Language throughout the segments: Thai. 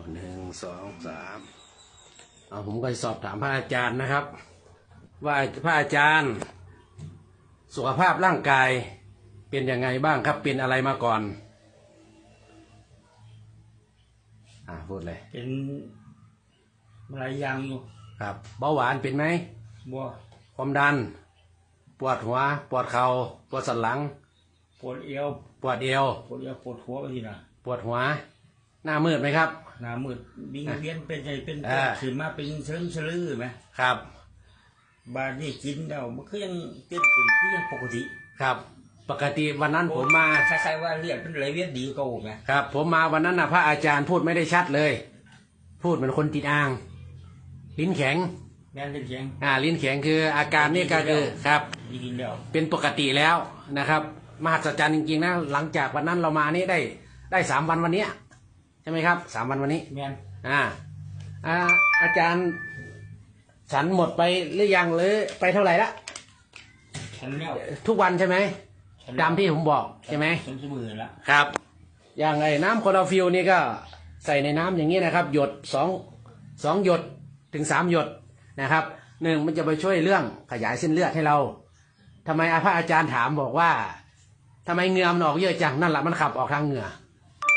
เอาหนึ่งสองสามเอาผมก็สอบถามพระอาจารย์นะครับ ว่าพระอาจารย์ สุขภาพร่างกายเป็นยังไงบ้างครับ เป็นอะไรมาก่อน อ่าพูดเลย เป็นหลายอย่างอยู่ครับเบาหวานเป็นไหมบัวความดัน ปวดหัว ปวดเขา่าปวดสันหลัง ปวดเอวปวดเอวปวดเอวปวดหัวไปทีน่ะปวดหัว หน้ามืดไหมครับ หน้ามืดวิงเวียนเป็นใจเป็นอ่า ขึ้นมาเป็นเชิงสลือไหมครับ บาดนี่กินแล้วมันก็ยังเต้นขึ้นคือยังปกติครับ ปกติวันนั้นผมมา คล้ายๆว่าเลือดเป็นไหลเวียนดีก็ไหมครับ ผมมาวันนั้นนะพระอาจารย์พูดไม่ได้ชัดเลย พูดเหมือนคนติดอ่าง ลิ้นแข็ง แม่นเป็นเสียง อ่า ลิ้นแข็งคืออาการนี่ก็คือครับ ดีกินแล้วเป็นปกติแล้วนะครับ มหัศจรรย์จริงๆนะ หลังจากวันนั้นเรามานี่ได้ได้สามวันวันเนี้ย ใช่ไหมครับสามวันวันนี้ แม่นอ่าอ่า อาจารย์ฉันหมดไปหรือยังหรือไปเท่าไหร่ละฉันแล้วทุกวันใช่ไหมฉันตามที่ผมบอกใช่ไหมฉันสมือละครับ อย่างไอ้น้ำคลอโรฟิลนี่ก็ใส่ในน้ำอย่างนี้นะครับ หยดสองสองหยดถึงสามหยดนะครับหนึ่งมันจะไปช่วยเรื่องขยายเส้นเลือดให้เราทำไมอาพระอาจารย์ถามบอกว่าทำไมเหงื่อมันออกเยอะจังนั่นแหละมันขับออกทางเหงื่อ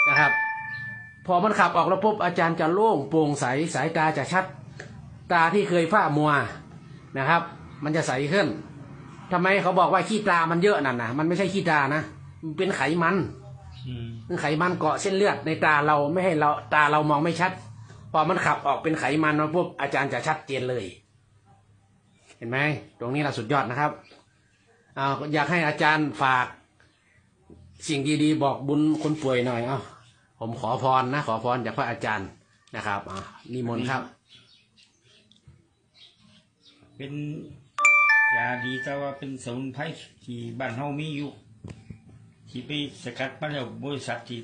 นะครับ พอมันขับออกแล้วปุ๊บอาจารย์จะโล่งโปร่งใสสายตาจะชัด ตาที่เคยฝ้ามัวนะครับ มันจะใสขึ้นทำไมเขาบอกว่าขี้ตามันเยอะนั่นนะมันไม่ใช่ขี้ตานะมันเป็นไขมันอืมไขมันเกาะเส้นเลือดในตาเราไม่ให้เราตาเรามองไม่ชัด พอมันขับออกเป็นไขมันมาปุ๊บอาจารย์จะชัดเจนเลย เห็นไหมตรงนี้เราสุดยอดนะครับเอาอยากให้อาจารย์ฝาก สิ่งดีๆ บอกบุญคนป่วยหน่อยเอา ผมขอพรนะ ขอพรจากพระอาจารย์นะครับอ่านิมนต์ครับ เป็นยาดีแต่ว่าเป็นสมุนไพรที่บ้านเฮามีอยู่ ที่ไปสกัดมาแล้วบริษัทที่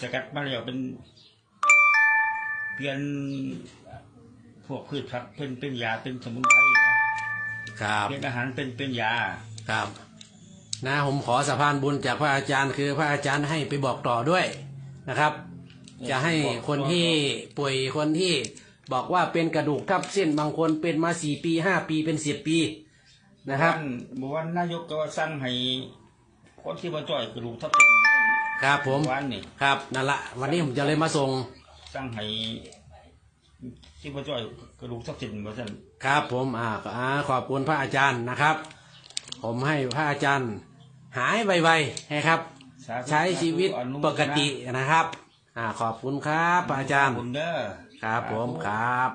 สกัดมาแล้วเป็น เปลี่ยนพวกพืชผักเป็นเป็นยาเป็นสมุนไพรนะครับเป็นอาหารเป็นเป็นยาครับ นะผมขอสะพานบุญจากพระอาจารย์คือพระอาจารย์ให้ไปบอกต่อด้วย นะครับ จะให้คนที่ป่วยคนที่บอกว่าเป็นกระดูกทับเส้นบางคนเป็นมาสี่ปีห้าปีเป็นสิบปีนะครับเมื่อวันนายกก็สั่งให้คนที่มาจ่อยกระดูกทับเส้นครับผมวันนี่ครับนั่นละวันนี้ผมจะเลยมาส่งสั่งให้ที่มาจ่อยกระดูกทับเส้นมาสั่นครับผมอ่าอ่าขอบคุณพระอาจารย์นะครับ ผมให้พระอาจารย์หายไวๆนะครับสาธุ ใช้ชีวิตอนุโมทนาปกตินะครับ อ่าขอบคุณครับพระอาจารย์ขอบคุณเด้อครับผมครับ